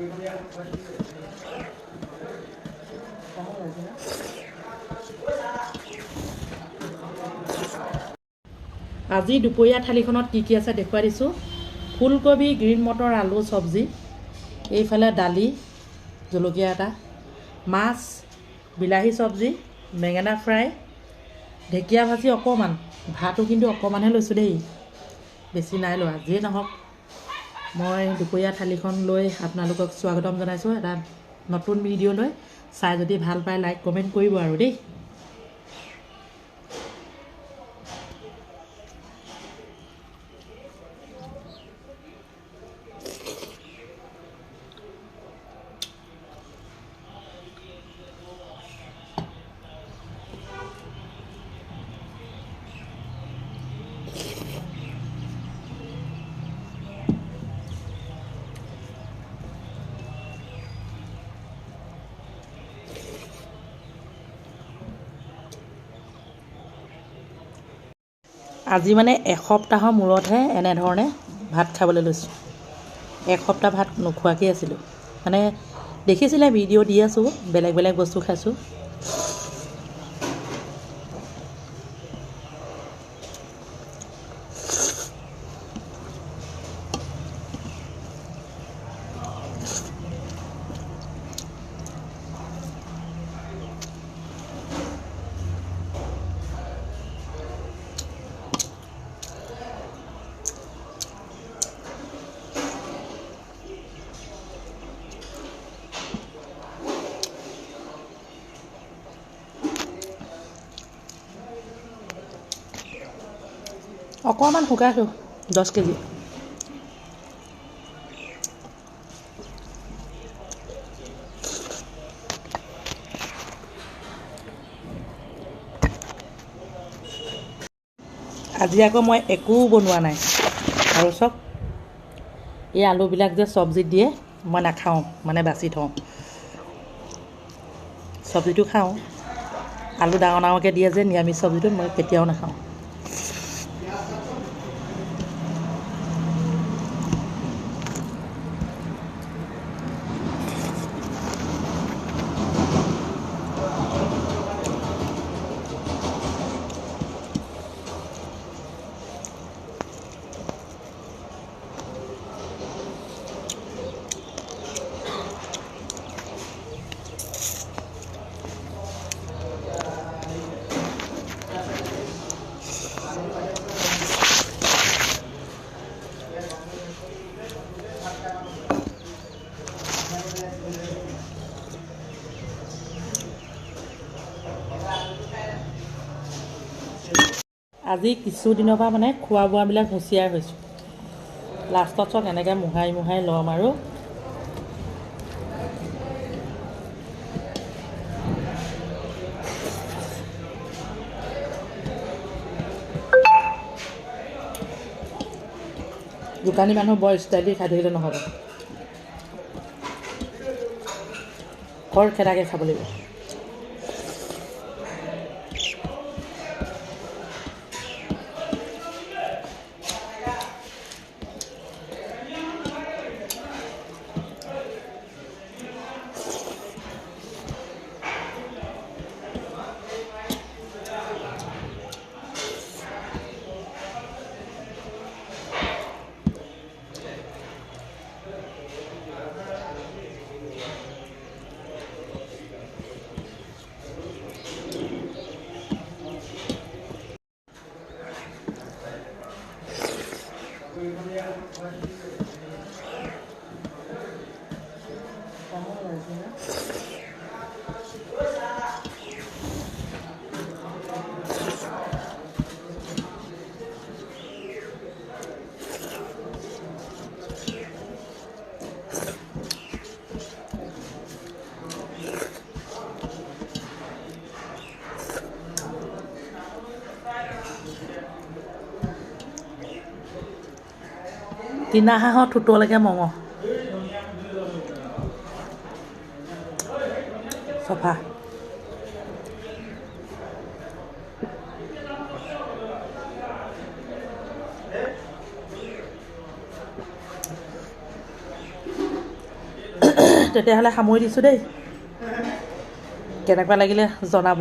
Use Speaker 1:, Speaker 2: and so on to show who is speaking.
Speaker 1: আজি দুপৰীয়া থালিখনত কি কি আছে দেখুৱাই দিছোঁ? ফুলকবি গ্ৰীণ মটৰ আলু চব্জি এইফালে দালি জলকীয়া এটা মাছ বিলাহী চব্জি বেঙেনা ফ্ৰাই ঢেকীয়া ভাজি অকণমান ভাতো কিন্তু অকণমানহে লৈছোঁ দেই। বেছি নাই লোৱা যিয়ে নহওক। মই দুপৰীয়া থালিখন লৈ আপোনালোকক স্বাগতম জনাইছোঁ এটা নতুন ভিডিঅ' লৈ চাই যদি ভাল পায় লাইক কমেণ্ট কৰিব আৰু দেই। আজি মানে এসপ্তাহৰ মূৰতহে এনেধৰণে ভাত খাবলৈ লৈছোঁ। এসপ্তাহ ভাত নোখোৱাকৈ আছিলোঁ। মানে দেখিছিলে, ভিডিঅ' দি আছোঁ, বেলেগ বেলেগ বস্তু খাইছোঁ। অকণমান শুকাইছোঁ দহ কেজি আজি আকৌ মই একো বনোৱা নাই। আৰু চব? এই আলুবিলাক যে চব্জিত দিয়ে মই নাখাওঁ মানে বাছি থওঁ। চব্জিটো খাওঁ। আলু ডাঙৰ ডাঙৰকৈ দিয়ে যে নিৰামিষ চব্জিটোত মই কেতিয়াও নাখাওঁ। আজি কিছুদিনৰ পৰা মানে খোৱা বোৱাবিলাক হুঁচিয়াৰ হৈছোঁ। লাষ্টত চব এনেকৈ মোহাৰি মোহাৰি ল'ম আৰু। দোকানী মানুহ বৰ ষ্টাইল খাই থাকিলে নহ'ব। খৰখেদাকৈ খাব লাগিব? Thank you. কিনা হাঁহৰ ঠোঁটলৈকে মঙহ। চফা। তেতিয়াহ'লে সামৰি দিছোঁ দেই। কেনেকুৱা লাগিলে জনাব।